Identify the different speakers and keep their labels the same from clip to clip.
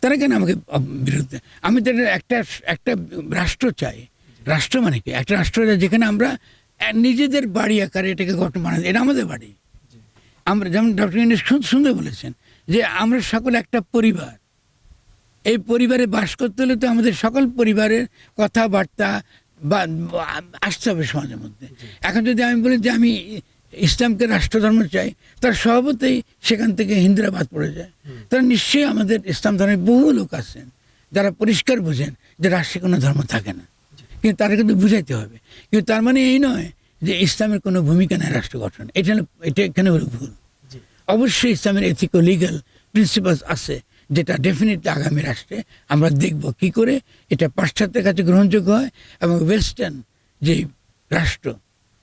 Speaker 1: তারা কেন আমাকে বিরুদ্ধে? আমি তো একটা একটা রাষ্ট্র চাই। রাষ্ট্র মানে কি? একটা রাষ্ট্র চাই যেখানে আমরা নিজেদের বাড়ি আকারে এটাকে গঠন বানাই। এটা আমাদের বাড়ি। আমরা যেমন ডক্টর খুব সুন্দর বলেছেন যে আমরা সকল একটা পরিবার। এই পরিবারে বাস করতে হলে তো আমাদের সকল পরিবারের কথাবার্তা বা আসতে হবে সমাজের মধ্যে। এখন যদি আমি বলি যে আমি ইসলামকে রাষ্ট্রধর্ম চাই তার স্বভাবতেই সেখান থেকে হিন্দুরা বাদ পড়ে যায়। তারা নিশ্চয়ই আমাদের ইসলাম ধর্মের বহু লোক আছেন যারা পরিষ্কার বোঝেন যে রাষ্ট্রে কোনো ধর্ম থাকে না। কিন্তু তারা কিন্তু বুঝাইতে হবে। কিন্তু তার মানে এই নয় যে ইসলামের কোনো ভূমিকা নেই রাষ্ট্র গঠন। এটা এটা এখানে হলো ভুল। অবশ্যই ইসলামের এথিকো লিগাল প্রিন্সিপালস আছে যেটা ডেফিনেটলি আগামী রাষ্ট্রে আমরা দেখব কি করে এটা পাশ্চাত্যের কাছে গ্রহণযোগ্য হয় এবং ওয়েস্টার্ন যে রাষ্ট্র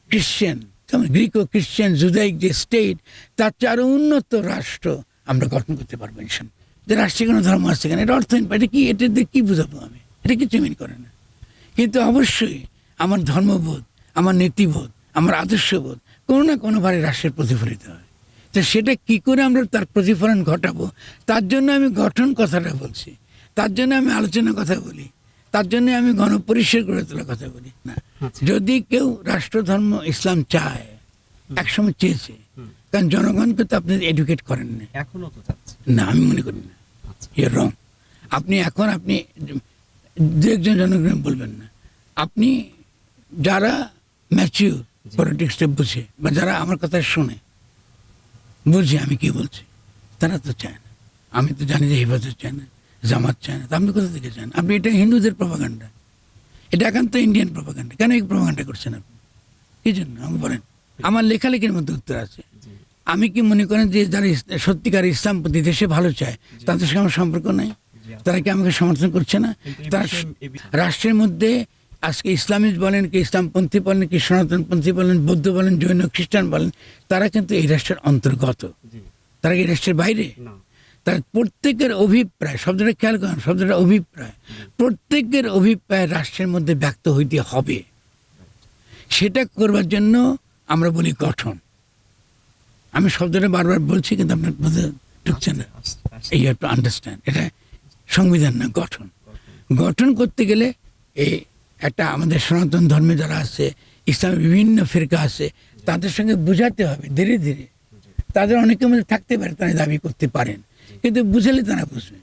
Speaker 1: খ্রিশ্চান যেমন গ্রিকো খ্রিশ্চান, জুদাইক যে স্টেট তার চেয়ে আরও উন্নত রাষ্ট্র আমরা গঠন করতে পারব ইনশান যে রাষ্ট্রে কোনো ধর্ম আছে কেন, এটা অর্থহীন এটা কি, এটা দিয়ে কী বুঝাবো আমি? এটা কিছু মিন করে না। কিন্তু অবশ্যই আমার ধর্মবোধ, আমার নীতিবোধ, আমার আদর্শবোধ কোনো না কোনোভাবে রাষ্ট্রের প্রতিফলিত হয়। তো সেটা কি করে আমরা তার প্রতিফলন ঘটাবো, তার জন্য আমি গঠন কথাটা বলছি, তার জন্য আমি আলোচনার কথা বলি তার জন্য আমি গণপরিসর গড়ে তোলার কথা বলি। না। যদি কেউ রাষ্ট্রধর্ম ইসলাম চায় একসময় চেয়েছে কারণ জনগণকে তো আপনি এডুকেট করেন না।
Speaker 2: এখনও তো
Speaker 1: না আমি মনে করি না।
Speaker 2: আচ্ছা।
Speaker 1: ইয়ে রং আপনি এখন আপনি দু একজন জনগণ বলবেন না। আপনি যারা ম্যাচিউর পলিটিক্সটা বুঝে বা যারা আমার কথা শুনে বুঝে আমি কি বলছি তারা তো চায় না। আমি তো জানি যে হেফাজত চায় না। জামাত চায় না। আপনি কোথা থেকে চান? আপনি এটা হিন্দুদের প্রভাকাণ্ডা এটা একান্ত ইন্ডিয়ান প্রভাকাণ্ডা কেন এই প্রভাকাণ্ডা করছেন আপনি? কি জন্য? আমি বলেন। আমার লেখালেখির মধ্যে উত্তর আছে। আমি কি মনে করেন যে যারা সত্যিকার ইসলামপন্থী দেশে ভালো চায় তাদের সঙ্গে আমার সম্পর্ক নাই? তারা কি আমাকে সমর্থন করছে না? তারা রাষ্ট্রের মধ্যে আজকে ইসলামিস্ট বলেন কি ইসলামপন্থী বলেন কি সনাতনপন্থী বলেন বৌদ্ধ বলেন জৈন খ্রিস্টান বলেন তারা কিন্তু এই রাষ্ট্রের অন্তর্গত। তারা কি এই রাষ্ট্রের বাইরে? তার প্রত্যেকের অভিপ্রায় শব্দটা খেয়াল করেন শব্দটা অভিপ্রায় প্রত্যেকের অভিপ্রায় রাষ্ট্রের মধ্যে ব্যক্ত হইতে হবে। সেটা করবার জন্য আমরা বলি গঠন। আমি শব্দটা বারবার বলছি কিন্তু আপনার মধ্যে ঢুকছে না। এই হ্যাভ টু আন্ডারস্ট্যান্ড এটা সংবিধান না গঠন। গঠন করতে গেলে এই একটা আমাদের সনাতন ধর্মে যারা আছে ইসলামের বিভিন্ন ফিরকা আছে তাদের সঙ্গে বুঝাতে হবে ধীরে ধীরে। তাদের অনেকের মধ্যে থাকতে পারে তারা দাবি করতে পারেন। কিন্তু বুঝালে তারা বুঝবে।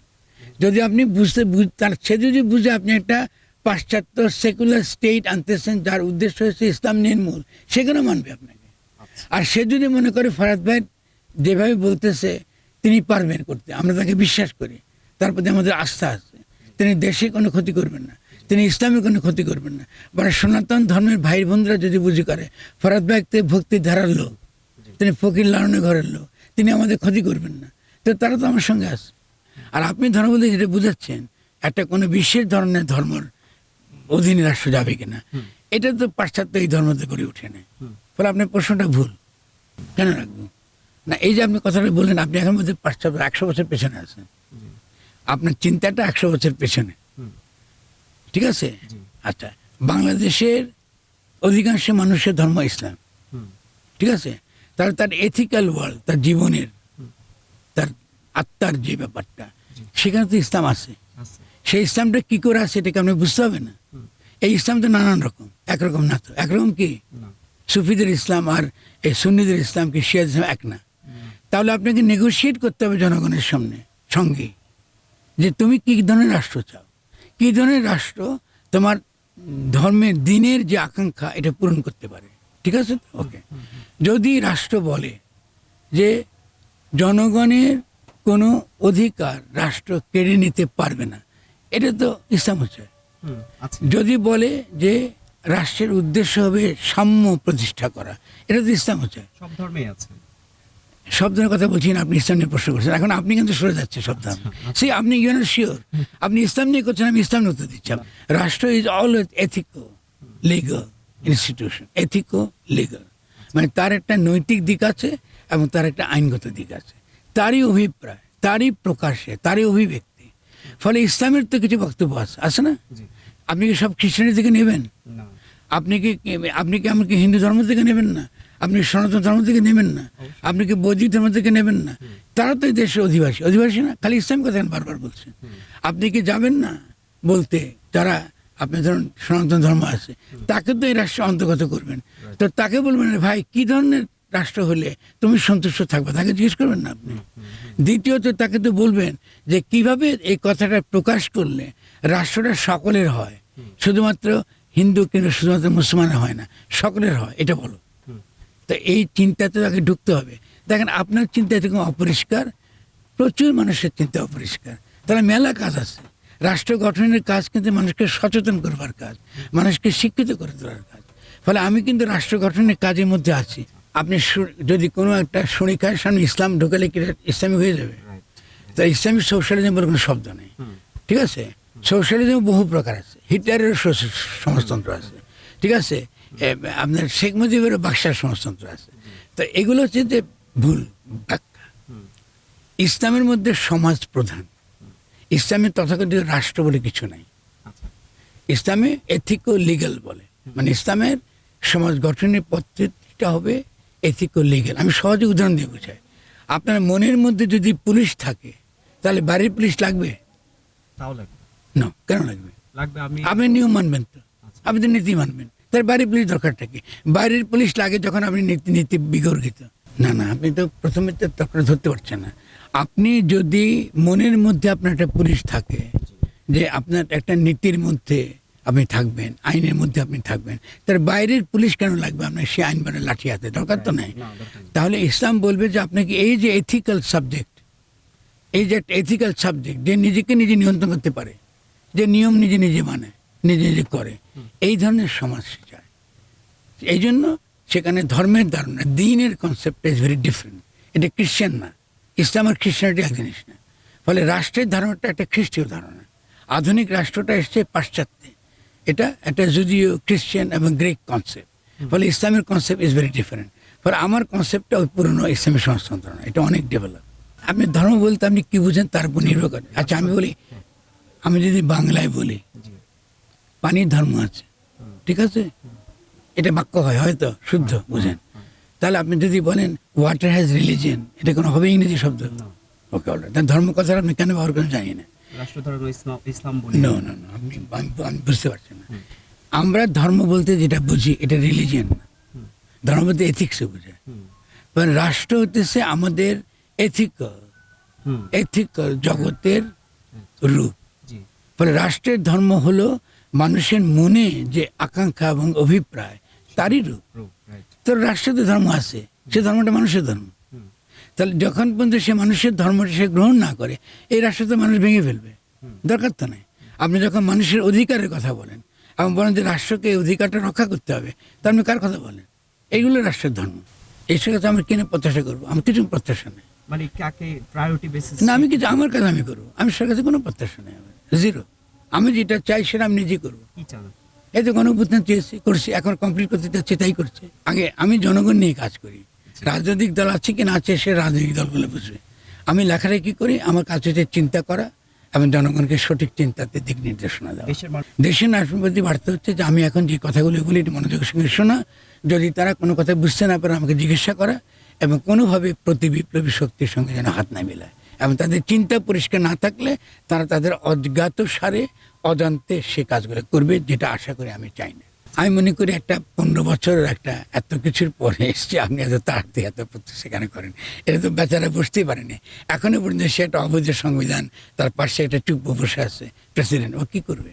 Speaker 1: যদি আপনি বুঝতে বুঝ- তার সে যদি বুঝে আপনি একটা পাশ্চাত্য সেকুলার স্টেট আনতেছেন যার উদ্দেশ্য হচ্ছে ইসলাম নির্মূল সেখানে মানবে আপনাকে?
Speaker 2: আচ্ছা।
Speaker 1: আর সে যদি মনে করে ফরাদ ভাই যেভাবে বলতেছে তিনি পারবেন করতে আমরা তাকে বিশ্বাস করি। তার প্রতি আমাদের আস্থা আছে। তিনি দেশে কোনো ক্ষতি করবেন না। তিনি ইসলামের কোনো ক্ষতি করবেন না। মানে সনাতন ধর্মের ভাই বোনরা যদি বুঝি করে ফরাদ ভাই ভক্তি ধারার লোক তিনি ফকির লালনের ঘরের লোক তিনি আমাদের ক্ষতি করবেন না। তো তারা তো আমার সঙ্গে আছে। আর আপনি ধর্ম বলতে যেটা বুঝাচ্ছেন একটা কোনো বিশেষ ধরনের ধর্মর অধীনে রাষ্ট্র যাবে কিনা এটা তো পাশ্চাত্য এই ধর্মতে করে উঠে
Speaker 2: হুম।
Speaker 1: ফলে আপনার প্রশ্নটা ভুল। কেন রাখব? না এই যে আপনি কথাটা বললেন আপনি এখন মধ্যে পাশ্চাত্য একশো বছর পেছনে আছেন। আপনার চিন্তাটা একশো বছর পেছনে। ঠিক আছে? আচ্ছা বাংলাদেশের অধিকাংশ মানুষের ধর্ম ইসলাম। ঠিক আছে? তাহলে তার এথিক্যাল ওয়ার্ল্ড তার জীবনের আত্মার যে ব্যাপারটা সেখানে তো ইসলাম আছে। সেই ইসলামটা কি করে আছে এটাকে আপনি বুঝতে হবে না। এই ইসলাম তো নানান রকম একরকম না তো। একরকম কি? সুফিদের ইসলাম আর এই সুন্নিদের ইসলাম কি শিয়াদ ইসলাম এক না? তাহলে আপনাকে নেগোশিয়েট করতে হবে জনগণের সামনে সঙ্গে। যে তুমি কি ধরনের রাষ্ট্র চাও? কি ধরনের রাষ্ট্র তোমার ধর্মের দিনের যে আকাঙ্ক্ষা এটা পূরণ করতে পারে? ঠিক আছে ওকে যদি রাষ্ট্র বলে যে জনগণের কোনো অধিকার রাষ্ট্র কেড়ে নিতে পারবে না। এটা তো ইসলাম হচ্ছে। যদি বলে যে রাষ্ট্রের উদ্দেশ্য হবে সাম্য প্রতিষ্ঠা করা এটা তো ইসলাম হচ্ছে।
Speaker 2: সব ধর্মেই আছে।
Speaker 1: সব ধরনের কথা বলছেন আপনি ইসলাম নিয়ে প্রশ্ন করছেন। এখন আপনি কিন্তু সরে যাচ্ছে সব ধর্ম। সে আপনি ইউ আর শিওর আপনি ইসলাম নিয়ে করছেন আমি ইসলাম উত্তর দিচ্ছি। রাষ্ট্র is all ethico legal institution ethico legal মানে তার একটা নৈতিক দিক আছে এবং তার একটা আইনগত দিক আছে। তারই অভিপ্রায় তারই প্রকাশে তারই অভিব্যক্তি। ফলে ইসলামের তো কিছু বক্তব্য আছে আছে না? আপনি কি সব খ্রিস্টানের থেকে নেবেন? আপনি কি আপনি কি আমাকে হিন্দু ধর্ম থেকে নেবেন না? আপনি সনাতন ধর্ম থেকে নেবেন না? আপনি কি বৌদ্ধিক ধর্ম থেকে নেবেন না? তারা তো এই দেশের অধিবাসী। অধিবাসী না খালি ইসলাম কথা বারবার বলছেন আপনি কি যাবেন না বলতে? যারা আপনি ধরুন সনাতন ধর্ম আছে তাকে তো এই রাষ্ট্রে অন্তর্গত করবেন। তো তাকে বলবেন ভাই কি ধরনের রাষ্ট্র হলে তুমি সন্তুষ্ট থাকবে, তাকে জিজ্ঞেস করবেন না আপনি। দ্বিতীয়ত তাকে তো বলবেন যে কীভাবে এই কথাটা প্রকাশ করলে রাষ্ট্রটা সকলের হয়? শুধুমাত্র হিন্দু কিংবা শুধুমাত্র মুসলমানের হয় না, সকলের হয়, এটা বলো। তো এই চিন্তাতে তাকে ঢুকতে হবে। দেখেন, আপনার চিন্তা এরকম অপরিষ্কার, প্রচুর মানুষের চিন্তা অপরিষ্কার। তাহলে মেলা কাজ আছে। রাষ্ট্র গঠনের কাজ কিন্তু মানুষকে সচেতন করবার কাজ, মানুষকে শিক্ষিত করে তোলার কাজ। ফলে আমি কিন্তু রাষ্ট্র গঠনের কাজের মধ্যে আছি। আপনি যদি কোনো একটা শনিকার সামনে ইসলাম ঢোকালে কি এটা ইসলামিক হয়ে যাবে? তা ইসলামিক সোশ্যালিজম বলে কোনো শব্দ নেই। ঠিক আছে? সোশ্যালিজম বহু প্রকার আছে। হিটলারেরও সমাজতন্ত্র আছে। ঠিক আছে? আপনার শেখ মুজিবেরও বাক্সার সমাজতন্ত্র আছে। তো এগুলো হচ্ছে যে ভুল ব্যাখ্যা। ইসলামের মধ্যে সমাজ প্রধান। ইসলামের তথাকথিত রাষ্ট্র বলে কিছু নাই।
Speaker 2: আচ্ছা।
Speaker 1: ইসলামে এথিক ও লিগ্যাল বলে মানে ইসলামের সমাজ গঠনের পদ্ধতিটা হবে এথিক ও লিগ্যাল আমি সহজে উদাহরণ দিয়ে বোঝাই। আপনার মনের মধ্যে যদি পুলিশ থাকে তাহলে বাড়ির পুলিশ লাগবে?
Speaker 2: তাও লাগবে।
Speaker 1: না কেন লাগবে?
Speaker 2: লাগবে আমি
Speaker 1: আপনি নিয়ম মানবেন তো। আপনি তো নীতি মানবেন। তার বাড়ির পুলিশ দরকারটা কি? বাইরের পুলিশ লাগে যখন আপনি নীতি নীতি বিগর্হিত না না আপনি তো প্রথমে তো তখন ধরতে পারছেন না। আপনি যদি মনের মধ্যে আপনার একটা পুলিশ থাকে যে আপনার একটা নীতির মধ্যে আপনি থাকবেন আইনের মধ্যে আপনি থাকবেন। তার বাইরের পুলিশ কেন লাগবে? আপনার সে আইন মানে লাঠি হাতে দরকার তো নাই। তাহলে ইসলাম বলবে যে আপনাকে এই যে এথিক্যাল সাবজেক্ট এই যে একটা এথিক্যাল সাবজেক্ট যে নিজেকে নিজে নিয়ন্ত্রণ করতে পারে যে নিয়ম নিজে নিজে মানে নিজে নিজে করে এই ধরনের সমাজ সে চায়। এই জন্য সেখানে ধর্মের ধারণা দিনের কনসেপ্ট ইজ ভেরি ডিফারেন্ট এটা খ্রিশ্চান না। ইসলাম আর খ্রিস্টানিটি এক জিনিস না। ফলে রাষ্ট্রের ধারণাটা একটা খ্রিস্টীয় ধারণা। আধুনিক রাষ্ট্রটা এসছে পাশ্চাত্যে। এটা একটা যদিও খ্রিশ্চান এবং গ্রিক কনসেপ্ট ফলে ইসলামের কনসেপ্ট ইজ ভেরি ডিফারেন্ট ফলে আমার কনসেপ্টটা ওই পুরনো ইসলামের সমাজতন্ত্র না এটা অনেক ডেভেলপ আপনি ধর্ম বলতে আপনি কি বুঝেন তার উপর নির্ভর করে। আচ্ছা আমি বলি আমি যদি বাংলায় বলি পানির ধর্ম আছে ঠিক আছে? এটা বাক্য হয় হয়তো শুদ্ধ বুঝেন। তাহলে আপনি যদি বলেন ওয়াটার হ্যাজ রিলিজিয়ান এটা কোনো হবে ইংরেজি শব্দ? ওকে অলরেড ধর্ম কথাটা আপনি কেন ব্যবহার করেন জানি না।
Speaker 2: রাষ্ট্র ধর্ম ইসলাম ইসলাম বলি।
Speaker 1: নো নো নো আমি আমি বুঝতে পারছি না। আমরা ধর্ম বলতে যেটা বুঝি এটা রিলিজিয়ান ধর্ম বলতে এথিক্সে বোঝায়। কারণ রাষ্ট্র হতেছে আমাদের এথিক্যাল এথিক্যাল জগতের রূপ। ফলে রাষ্ট্রের ধর্ম হলো মানুষের মনে যে আকাঙ্ক্ষা এবং অভিপ্রায় তারই রূপ। তো রাষ্ট্রের ধর্ম আছে সে ধর্মটা মানুষের ধর্ম। তাহলে যখন পর্যন্ত সে মানুষের ধর্মটা সে গ্রহণ না করে এই রাষ্ট্র তো মানুষ ভেঙে ফেলবে। দরকার তো নেই। আপনি যখন মানুষের অধিকারের কথা বলেন এবং বলেন যে রাষ্ট্রকে এই অধিকারটা রক্ষা করতে হবে তা আপনি কার কথা বলেন? এইগুলো রাষ্ট্রের ধর্ম। এইসব কথা আমরা কিনে প্রত্যাশা করব? আমার কিছু প্রত্যাশা নেই।
Speaker 2: মানে কাকে প্রায়োরিটি বেসিস
Speaker 1: না আমি কিছু আমার কাছে আমি করব। আমি সরকার কাছে কোনো প্রত্যাশা নেই আমার। জিরো আমি যেটা চাই সেটা আমি নিজেই করব। এই তো গণঅভ্যুত্থান চেয়েছি করছি এখন কমপ্লিট করতে চাচ্ছি তাই করছে। আগে আমি জনগণ নিয়ে কাজ করি। রাজনৈতিক দল আছে কি না আছে সে রাজনৈতিক দলগুলো বুঝবে। আমি লেখালেখি করি? আমার কাজ হচ্ছে চিন্তা করা এবং জনগণকে সঠিক চিন্তাতে দিক নির্দেশনা দেওয়া।
Speaker 2: দেশের
Speaker 1: নাশনবাদী বার্তা হচ্ছে যে আমি এখন যে কথাগুলো বলি মনোযোগের সঙ্গে শোনা। যদি তারা কোনো কথা বুঝতে না পারে আমাকে জিজ্ঞাসা করা এবং কোনোভাবে প্রতি বিপ্লবী শক্তির সঙ্গে যেন হাত না মেলায়। এবং তাদের চিন্তা পরিষ্কার না থাকলে তারা তাদের অজ্ঞাত সারে অজান্তে সে কাজগুলো করবে যেটা আশা করি আমি চাই না। আমি মনে করি একটা পনেরো বছরের একটা এত কিছুর পরে এসছে, আপনি এত তাড়াতাড়ি এত সেখানে করেন। এটা তো বেচারা বুঝতেই পারেনি। এখনও পর্যন্ত সে একটা অবৈধ সংবিধান, তার পাশে একটা চুপ বসে আছে, প্রেসিডেন্ট। ও কী করবে?